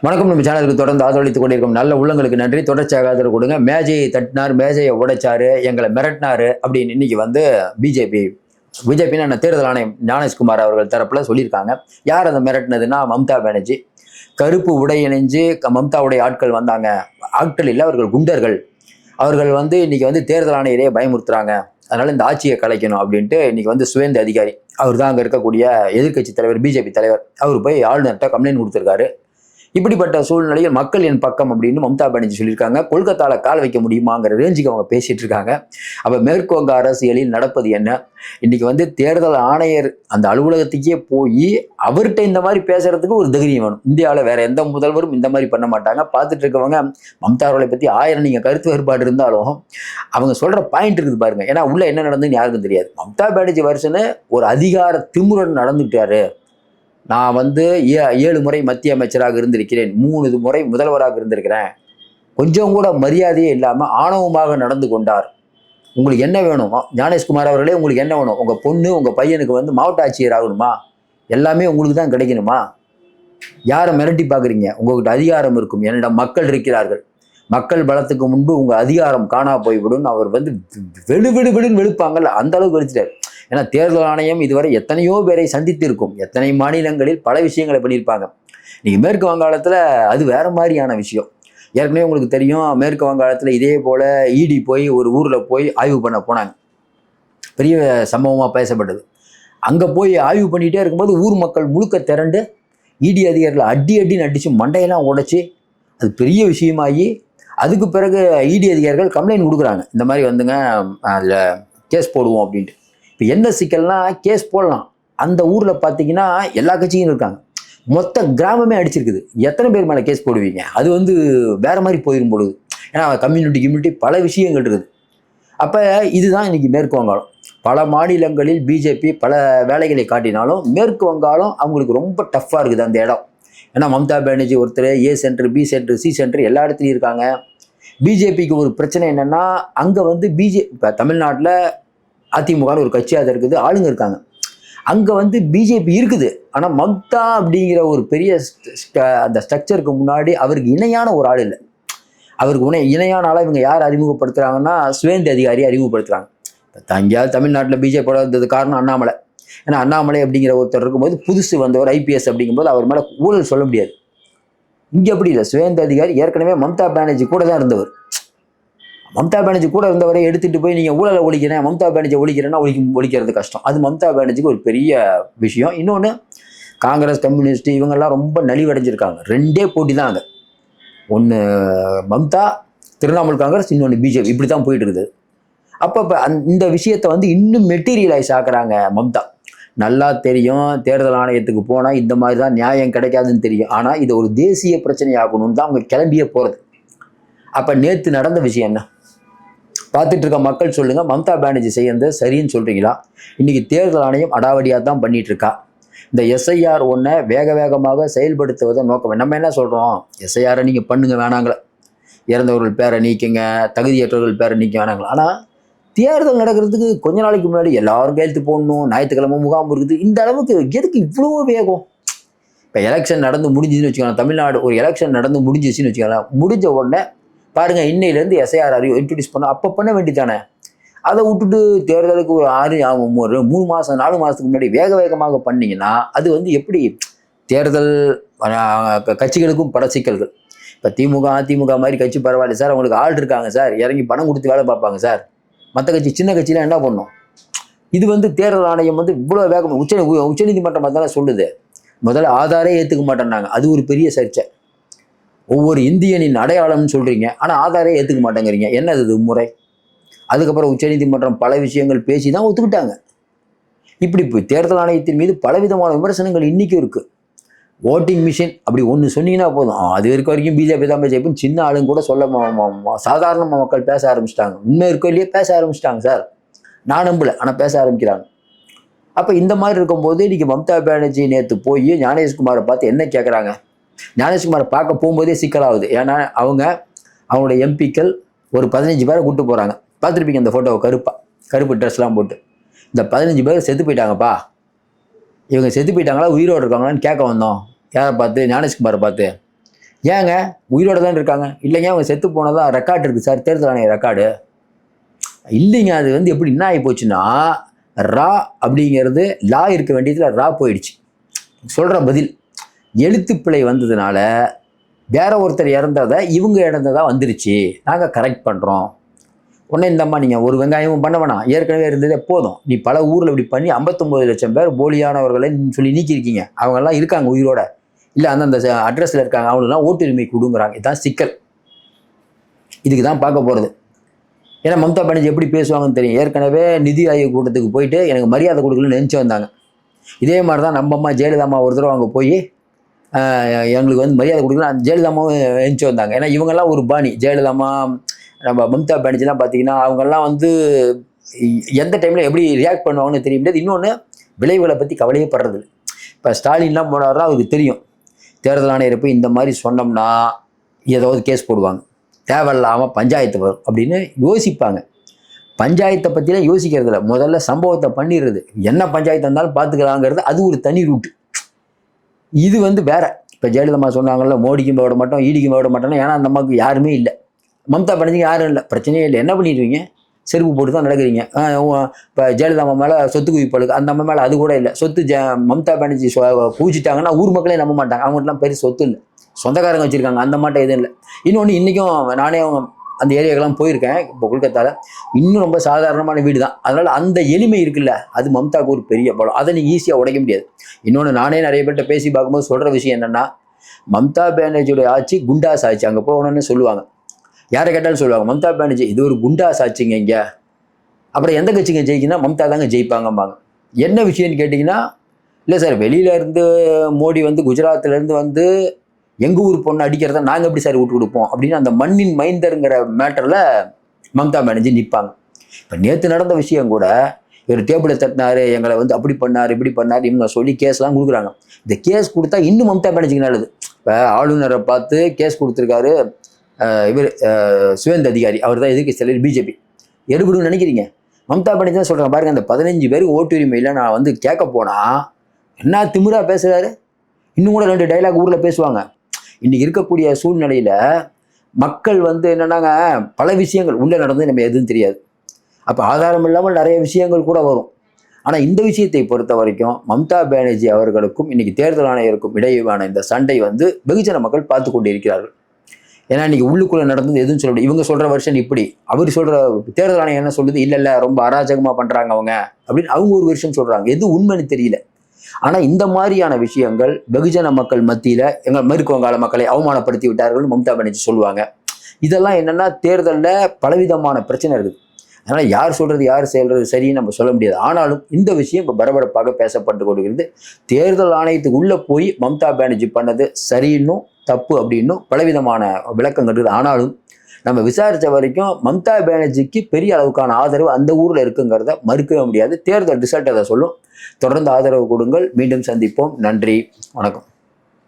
வணக்கம் நம்ம சேனலுக்கு தொடர்ந்து ஆதரவளித்துக் கொண்டிருக்கும் நல்ல உள்ளங்களுக்கு நன்றி. தொடர்ச்சியாக ஆதரவு கொடுங்க. மேஜையை தட்டினார் மேஜையை உடைச்சாரு எங்களை மிரட்டினாரு அப்படின்னு இன்னைக்கு வந்து பிஜேபி பிஜேபின்னு என்ன தேர்தல் ஆணையம் ஞானேஷ்குமார் அவர்கள் தரப்புல சொல்லியிருக்காங்க. யார் அதை மிரட்டினதுன்னா மம்தா பானர்ஜி. கருப்பு உடை இணைஞ்சு க- மம்தாவுடைய ஆட்கள் வந்தாங்க. ஆட்கள் இல்லை அவர்கள் குண்டர்கள். அவர்கள் வந்து இன்னைக்கு வந்து தேர்தல் ஆணையரே பயமுறுத்துறாங்க. அதனால இந்த ஆட்சியை கலைக்கணும் அப்படின்ட்டு இன்னைக்கு வந்து சுவேந்த அதிகாரி. அவர் தான் அங்கே இருக்கக்கூடிய எதிர்க்கட்சி தலைவர் பிஜேபி தலைவர். அவர் போய் ஆளுநர்கிட்ட கம்ப்ளைண்ட் கொடுத்துருக்காரு. இப்படிப்பட்ட சூழ்நிலையில் மக்கள் என் பக்கம் அப்படின்னு மம்தா பானர்ஜி சொல்லியிருக்காங்க. கொல்கத்தாவில் கால் வைக்க முடியுமாங்கிற ரேஞ்சுக்கு அவங்க பேசிட்டு இருக்காங்க அப்ப மேற்குவங்க அரசியலில் நடப்பது என்ன? இன்னைக்கு வந்து தேர்தல் ஆணையர் அந்த அலுவலகத்துக்கே போய் அவர்கிட்ட இந்த மாதிரி பேசுறதுக்கு ஒரு தைரியம் வேணும். இந்தியாவில் வேற எந்த முதல்வரும் இந்த மாதிரி பண்ண மாட்டாங்க. பார்த்துட்டு இருக்கவங்க மம்தா அவர்களை பத்தி ஆயிரம் நீங்க கருத்து வேறுபாடு இருந்தாலும் அவங்க சொல்ற பாயிண்ட் இருக்குது பாருங்க. ஏன்னா உள்ள என்ன நடந்துன்னு யாருக்கும் தெரியாது. மம்தா பானர்ஜி வருஷன்னு ஒரு அதிகார திமுறன் நடந்துட்டாரு. நான் வந்து ஏ ஏழு முறை மத்திய அமைச்சராக இருந்திருக்கிறேன். மூணு முறை முதல்வராக இருந்திருக்கிறேன். கொஞ்சம் கூட மரியாதையே இல்லாமல் ஆணவமாக நடந்து கொண்டார். உங்களுக்கு என்ன வேணும்? ஞானேஷ்குமார் அவர்களே உங்களுக்கு என்ன வேணும்? உங்கள் பொண்ணு உங்கள் பையனுக்கு வந்து மாவட்ட ஆட்சியர் ஆகணுமா? எல்லாமே உங்களுக்கு தான் கிடைக்கணுமா? யாரை மிரட்டி பார்க்குறீங்க? உங்ககிட்ட அதிகாரம் இருக்கும். என்னிடம் மக்கள் இருக்கிறார்கள். மக்கள் பலத்துக்கு முன்பு உங்கள் அதிகாரம் காணா போய்விடும். அவர் வந்து வெளு வெளு வெளுன்னு வெளுப்பாங்கல்ல அந்த அளவுக்கு வெளிச்சிட்டார் ஏன்னா தேர்தல் ஆணையம் இதுவரை எத்தனையோ பேரை சந்தித்திருக்கும். எத்தனை மாநிலங்களில் பல விஷயங்களை பண்ணியிருப்பாங்க. நீங்கள் மேற்கு வங்காளத்தில் அது வேற மாதிரியான விஷயம். ஏற்கனவே உங்களுக்கு தெரியும் மேற்கு வங்காளத்தில் இதே போல் இடி போய் ஒரு ஊரில் போய் ஆய்வு பண்ண போனாங்க. பெரிய சம்பவமாக பேசப்பட்டது. அங்கே போய் ஆய்வு பண்ணிகிட்டே இருக்கும்போது ஊர் மக்கள் முழுக்க திரண்டு இடி அதிகாரிகள் அடி அடின்னு அடித்து மண்டையெல்லாம் உடைச்சி அது பெரிய விஷயமாகி அதுக்கு பிறகு இடி அதிகாரிகள் கம்ப்ளைண்ட் கொடுக்குறாங்க. இந்த மாதிரி வந்துங்க அதில் கேஸ் போடுவோம் அப்படின்ட்டு. இப்போ என்ன சிக்கல்னா கேஸ் போடலாம். அந்த ஊரில் பார்த்தீங்கன்னா எல்லா கட்சியும் இருக்காங்க. மொத்த கிராமமே அடிச்சிருக்குது. எத்தனை பேர் மேலே கேஸ் போடுவீங்க? அது வந்து வேற மாதிரி போயிடும் பொழுது. ஏன்னா கம்யூனிட்டி கம்யூனிட்டி பல விஷயங்கள் இருக்குது. அப்போ இதுதான் இன்னைக்கு மேற்கு வங்காளம். பல மாநிலங்களில் பிஜேபி பல வேலைகளை காட்டினாலும் மேற்கு வங்காளம் அவங்களுக்கு ரொம்ப டஃப்பாக இருக்குது அந்த இடம். ஏன்னா மம்தா பானர்ஜி ஒருத்தர் A centre B centre C centre எல்லா இடத்துலையும் இருக்காங்க. பிஜேபிக்கு ஒரு பிரச்சனை என்னன்னா அங்கே வந்து பிஜே இப்போ தமிழ்நாட்டில் அதிமுகன்னு ஒரு கட்சியாக இருக்குது ஆளுங்க இருக்காங்க. அங்கே வந்து பிஜேபி இருக்குது. ஆனால் மம்தா அப்படிங்கிற ஒரு பெரிய ஸ்ட- அந்த ஸ்ட்ரக்சருக்கு முன்னாடி அவருக்கு இணையான ஒரு ஆள் இல்லை. அவருக்கு உணை இணையான ஆளாக இவங்க யார் அறிமுகப்படுத்துகிறாங்கன்னா சுவேந்தி அதிகாரி அறிமுகப்படுத்துகிறாங்க இப்போ தமிழ்நாட்டில் பிஜேபி வந்தது காரணம் அண்ணாமலை. ஏன்னா அண்ணாமலை அப்படிங்கிற ஒருத்தர் இருக்கும்போது புதுசு வந்தவர் ஐபிஎஸ் அப்படிங்கும்போது அவர் மேலே ஊழல் சொல்ல முடியாது. இங்கே அப்படி இல்லை. சுவேந்த அதிகாரி ஏற்கனவே மம்தா பானர்ஜி கூட தான் இருந்தவர். மம்தா பானர்ஜி கூட இருந்தவரை எடுத்துட்டு போய் நீங்கள் ஊழலை ஒழிக்கிறேன் மம்தா பானர்ஜி ஒழிக்கிறேன்னா ஒழிக்க ஒழிக்கிறது கஷ்டம். அது மம்தா பானர்ஜிக்கு ஒரு பெரிய விஷயம். இன்னொன்று காங்கிரஸ் கம்யூனிஸ்ட் இவங்கெல்லாம் ரொம்ப நலிவடைஞ்சிருக்காங்க. ரெண்டே போட்டி தான் அங்கே ஒன்று மம்தா திரிணாமுல் காங்கிரஸ் இன்னொன்று பிஜேபி. இப்படி தான் போயிட்டு இருக்குது அப்போ இப்போ அந் இந்த விஷயத்தை வந்து இன்னும் மெட்டீரியலைஸ் ஆக்குறாங்க மம்தா. நல்லா தெரியும் தேர்தல் ஆணையத்துக்கு போனால் இந்த மாதிரி தான் நியாயம் கிடைக்காதுன்னு தெரியும். ஆனால் இதை ஒரு தேசிய பிரச்சனை ஆகணும்னு தான் அவங்க கிளம்பியே போகிறது அப்போ நேற்று நடந்த விஷயம் என்ன? காத்துட்டு இருக்க மக்கள் சொல்லுங்க மம்தா பானர்ஜி செய்யறது சரின்னு சொல்றீங்களா? இன்னைக்கு தேர்தல் ஆணையம் அடாவடியாக தான் பண்ணிட்டு இருக்கா இந்த எஸ்ஐஆர் ஒன்றை வேக வேகமாக செயல்படுத்துவதை நோக்கம் நம்ம என்ன சொல்றோம்? எஸ்ஐஆரை நீங்க பண்ணுங்க வேணாங்களே. இறந்தவர்கள் பேரை நீக்குங்க தகுதியற்றவர்கள் பேரை நீக்க வேணாங்களா. ஆனால் தேர்தல் நடக்கிறதுக்கு கொஞ்ச நாளைக்கு முன்னாடி எல்லாரும் கையெழுத்து போடணும் ஞாயிற்றுக்கிழமை முகாம் இருக்குது. இந்த அளவுக்கு எதுக்கு இவ்வளோ வேகம்? இப்போ எலெக்ஷன் நடந்து முடிஞ்சுதுன்னு வச்சுக்கலாம் தமிழ்நாடு ஒரு எலெக்ஷன் நடந்து முடிஞ்சிச்சுன்னு வச்சுக்கலாம் முடிஞ்ச உடனே பாருங்க இன்னையிலேருந்து எஸ்ஐஆர் அறிவு இன்ட்ரடியூஸ் பண்ண அப்போ பண்ண வேண்டியதானே அதை விட்டுட்டு தேர்தலுக்கு ஒரு ஆறு ஒரு மூணு மாதம் நாலு மாதத்துக்கு முன்னாடி வேக வேகமாக பண்ணிங்கன்னா அது வந்து எப்படி தேர்தல் கட்சிகளுக்கும் பல சிக்கல்கள். இப்போ திமுக அதிமுக மாதிரி கட்சி பரவாயில்ல சார் அவங்களுக்கு ஆள் இருக்காங்க சார் இறங்கி பணம் கொடுத்து வேலை பார்ப்பாங்க சார். மற்ற கட்சி சின்ன கட்சிலாம் என்ன பண்ணும்? இது வந்து தேர்தல் ஆணையம் வந்து இவ்வளோ வேகம் உச்ச உச்சநீதிமன்றம் தானே சொல்லுது. முதல்ல ஆதாரே ஏற்றுக்க மாட்டேன்னாங்க. அது ஒரு பெரிய சர்ச்சை. ஒவ்வொரு இந்தியனின் அடையாளம்னு சொல்கிறீங்க ஆனால் ஆதாரே ஏற்றுக்க மாட்டேங்கிறீங்க. என்னது இது முறை? அதுக்கப்புறம் உச்சநீதிமன்றம் பல விஷயங்கள் பேசி தான் ஒத்துக்கிட்டாங்க. இப்படி இப்போ தேர்தல் ஆணையத்தின் மீது பலவிதமான விமர்சனங்கள் இன்றைக்கும் இருக்குது ஓட்டிங் மிஷின் அப்படி ஒன்று சொன்னீங்கன்னா போதும். அது இருக்க வரைக்கும் பிஜேபி தான் பிஜேபின்னு சின்ன ஆளுங்க கூட சொல்ல ம- சாதாரண மக்கள் பேச ஆரம்பிச்சிட்டாங்க. உண்மை இருக்கோ இல்லையே பேச ஆரம்பிச்சிட்டாங்க சார். நான் நம்பல ஆனால் பேச ஆரம்பிக்கிறாங்க. அப்போ இந்த மாதிரி இருக்கும்போது இன்றைக்கி மம்தா பானர்ஜி நேற்று போய் ஞானேஷ்குமாரை பார்த்து என்ன கேட்குறாங்க ஞானேஷ்குமார் பார்க்க போகும்போதே சிக்கலாகுது. ஏன்னா அவங்க அவங்களுடைய எம்பிக்கள் ஒரு பதினஞ்சு பேரை கூட்டு போகிறாங்க பார்த்துருப்பீங்க அந்த ஃபோட்டோவை கருப்பா கருப்பு ட்ரெஸ்லாம் போட்டு. இந்த பதினஞ்சு பேர் செத்து போயிட்டாங்கப்பா. இவங்க செத்து போயிட்டாங்களா? உயிரோடு இருக்காங்களான்னு கேட்க வந்தோம். யாரை பார்த்து? ஞானேஷ்குமாரை பார்த்து. ஏங்க உயிரோட தான் இருக்காங்க? இல்லைங்க அவங்க செத்து போனதான் ரெக்கார்டு இருக்குது சார். தேர்தல் ஆணைய ரெக்கார்டு இல்லைங்க அது வந்து எப்படி என்ன ஆகி போச்சுன்னா ரா அப்படிங்கிறது லா இருக்க வேண்டியதில் ரா போயிடுச்சு. சொல்கிற பதில். எழுத்துப்பிழை வந்ததுனால வேற ஒருத்தர் இறந்ததை இவங்க இறந்ததாக வந்துருச்சு. நாங்கள் கரெக்ட் பண்ணுறோம் உடனே இந்தம்மா நீங்கள் ஒரு வெங்காயமும் பண்ண வேணாம். ஏற்கனவே இருந்ததே போதும். நீ பல ஊரில் இப்படி பண்ணி 59 லட்சம் பேர் போலியானவர்களை சொல்லி நீக்கியிருக்கீங்க. அவங்கெல்லாம் இருக்காங்க உயிரோட. இல்லை அந்தந்த அட்ரஸில் இருக்காங்க. அவங்களுக்குலாம் ஓட்டுரிமை கொடுங்குறாங்க. இதுதான் சிக்கல். இதுக்கு தான் பார்க்க போகிறது ஏன்னா மம்தா பானர்ஜி எப்படி பேசுவாங்கன்னு தெரியும். ஏற்கனவே நிதி ஆயோக் கூட்டத்துக்கு போயிட்டு எனக்கு மரியாதை கொடுக்கலன்னு நினச்சி வந்தாங்க. இதே மாதிரி தான் நம்ம அம்மா ஜெயலலிதா அம்மா ஒரு தடவை அங்கே போய் எங்களுக்கு வந்து மரியாதை கொடுக்கல. அந்த ஜெயலலிதாமாவும் வந்தாங்க. ஏன்னா இவங்கெல்லாம் ஒரு பாணி. ஜெயலலிதாமா நம்ம மம்தா பானர்ஜிலாம் பார்த்தீங்கன்னா அவங்கெல்லாம் வந்து எந்த டைமில் எப்படி ரியாக்ட் பண்ணுவாங்கன்னு தெரிய முடியாது. இன்னொன்று விளைவுகளை பற்றி கவலையே படுறது இப்போ ஸ்டாலின்லாம் போனார்னா அவருக்கு தெரியும். தேர்தல் ஆணையர் போய் இந்த மாதிரி சொன்னோம்னா ஏதாவது கேஸ் போடுவாங்க. தேவையில்லாமல் பஞ்சாயத்து வரும் அப்படின்னு யோசிப்பாங்க. பஞ்சாயத்தை பற்றிலாம் யோசிக்கிறது இல்லை முதல்ல சம்பவத்தை பண்ணிடுறது. என்ன பஞ்சாயத்து இருந்தாலும் பார்த்துக்கலாங்கிறது அது ஒரு தனி ரூட் இது வந்து வேற. இப்போ ஜெயலலிதா சொன்னாங்கல்ல மோடிக்கும் போட மாட்டோம் ஈடிக்கும் போட மாட்டோம்னா. ஏன்னா அந்த அம்மாவுக்கு யாருமே இல்லை. மம்தா பானர்ஜிக்கு யாரும் இல்லை. பிரச்சனையே இல்லை. என்ன பண்ணிடுவீங்க செருப்பு போட்டு தான் நடக்கிறீங்க இப்போ ஜெயலலிதா அம்மா மேலே சொத்து குவிப்பழுக்கு அந்த அம்மா மேலே அது கூட இல்லை. சொத்து ஜ மம்தா பானர்ஜி பூஜிட்டாங்கன்னா ஊர் மக்களே நம்ப மாட்டாங்க. அவங்ககிட்டலாம் பெரிய சொத்து இல்லை. சொந்தக்காரங்க வச்சுருக்காங்க. அந்த மாட்டம் எதுவும் இல்லை. இன்னொன்று இன்றைக்கும் நானே அவங்க அந்த ஏரியாக்கெல்லாம் போயிருக்கேன் இப்போ கொல்கத்தாவில் இன்னும் ரொம்ப சாதாரணமான வீடு தான் அதனால் அந்த எளிமை இருக்குல்ல அது மம்தாவுக்கு ஒரு பெரிய பலம். அதை நீங்கள் ஈஸியாக உடைக்க முடியாது. இன்னொன்று நானே நிறைய பேர்கிட்ட பேசி பார்க்கும்போது சொல்கிற விஷயம் என்னென்னா மம்தா பானர்ஜியோட ஆட்சி குண்டாஸ் ஆச்சு. அங்கே போகணும்னு சொல்லுவாங்க. யாரை கேட்டாலும் சொல்லுவாங்க மம்தா பானர்ஜி இது ஒரு குண்டாஸ் ஆச்சுங்க இங்கே. அப்புறம் எந்த கட்சிங்க ஜெயிக்குன்னா மம்தா தாங்க ஜெயிப்பாங்கம்பாங்க. என்ன விஷயம்னு கேட்டிங்கன்னா இல்லை சார் வெளியிலேருந்து மோடி வந்து குஜராத்துலேருந்து வந்து எங்கள் ஊர் பொண்ணு அடிக்கிறத நாங்கள் எப்படி சார் விட்டு கொடுப்போம்? அப்படின்னு அந்த மண்ணின் மைந்தருங்கிற மேட்டரில் மம்தா பானர்ஜி நிற்பாங்க இப்போ நேற்று நடந்த விஷயம் கூட இவர் டேபிளை தட்டினாரு எங்களை வந்து அப்படி பண்ணார் இப்படி பண்ணார் இவங்க சொல்லி கேஸ்லாம் கொடுக்குறாங்க. இந்த கேஸ் கொடுத்தா இன்னும் மம்தா பானர்ஜிக்கு நல்லது இப்போ ஆளுநரை பார்த்து கேஸ் கொடுத்துருக்காரு இவர் அஹ் சுவேந்த அதிகாரி. அவர் தான் எதுக்கு செல்லு பிஜேபி. எடுபடுன்னு நினைக்கிறீங்க? மம்தா பானர்ஜி தான் சொல்கிறாங்க பாருங்க அந்த பதினஞ்சு பேருக்கு ஓட்டு உரிமையில் நான் வந்து கேட்க போனால் என்ன திமிரா பேசுகிறாரு இன்னும் கூட ரெண்டு டைலாக் ஊரில் பேசுவாங்க. இன்னைக்கு இருக்கக்கூடிய சூழ்நிலையில மக்கள் வந்து என்னன்னாங்க பல விஷயங்கள் உள்ள நடந்து நம்ம எதுவும் தெரியாது. அப்போ ஆதாரம் இல்லாமல் நிறைய விஷயங்கள் கூட வரும். ஆனால் இந்த விஷயத்தை பொறுத்த வரைக்கும் மம்தா பானர்ஜி அவர்களுக்கும் இன்னைக்கு தேர்தல் ஆணையருக்கும் இடையேயான இந்த சண்டை வந்து வெகுஜன மக்கள் பார்த்து கொண்டு இருக்கிறார்கள் ஏன்னா இன்னைக்கு உள்ளுக்குள்ள நடந்தது எதுவும் சொல்ல முடியும் இவங்க சொல்ற வருஷன் இப்படி. அவர் சொல்ற தேர்தல் ஆணையம் என்ன சொல்லுது? இல்ல இல்ல ரொம்ப அராஜகமா பண்றாங்க அவங்க அப்படின்னு அவங்க ஒரு வருஷம் சொல்றாங்க. எது உண்மைன்னு தெரியல. ஆனால் இந்த மாதிரியான விஷயங்கள் வெகுஜன மக்கள் மத்தியில் எங்கள் மேற்கு வங்காள மக்களை அவமானப்படுத்தி விட்டார்கள் மம்தா பானர்ஜி சொல்லுவாங்க. இதெல்லாம் என்னென்னா தேர்தலில் பலவிதமான பிரச்சனை இருக்குது. அதனால் யார் சொல்கிறது யார் செய்கிறது சரின்னு நம்ம சொல்ல முடியாது. ஆனாலும் இந்த விஷயம் இப்போ பரபரப்பாக பேசப்பட்டு கொண்டிருக்கிறது. தேர்தல் ஆணையத்துக்கு உள்ளே போய் மம்தா பானர்ஜி பண்ணது சரின்னும் தப்பு அப்படின்னும் பலவிதமான விளக்கங்கள் இருக்குது. ஆனாலும் நம்ம விசாரித்த வரைக்கும் மம்தா பானர்ஜிக்கு பெரிய அளவுக்கான ஆதரவு அந்த ஊரில் இருக்குங்கிறத மறுக்கவே முடியாது. தேர்தல் ரிசல்ட் அதை சொல்லும். தொடர்ந்து ஆதரவு கொடுங்கள். மீண்டும் சந்திப்போம். நன்றி. வணக்கம்.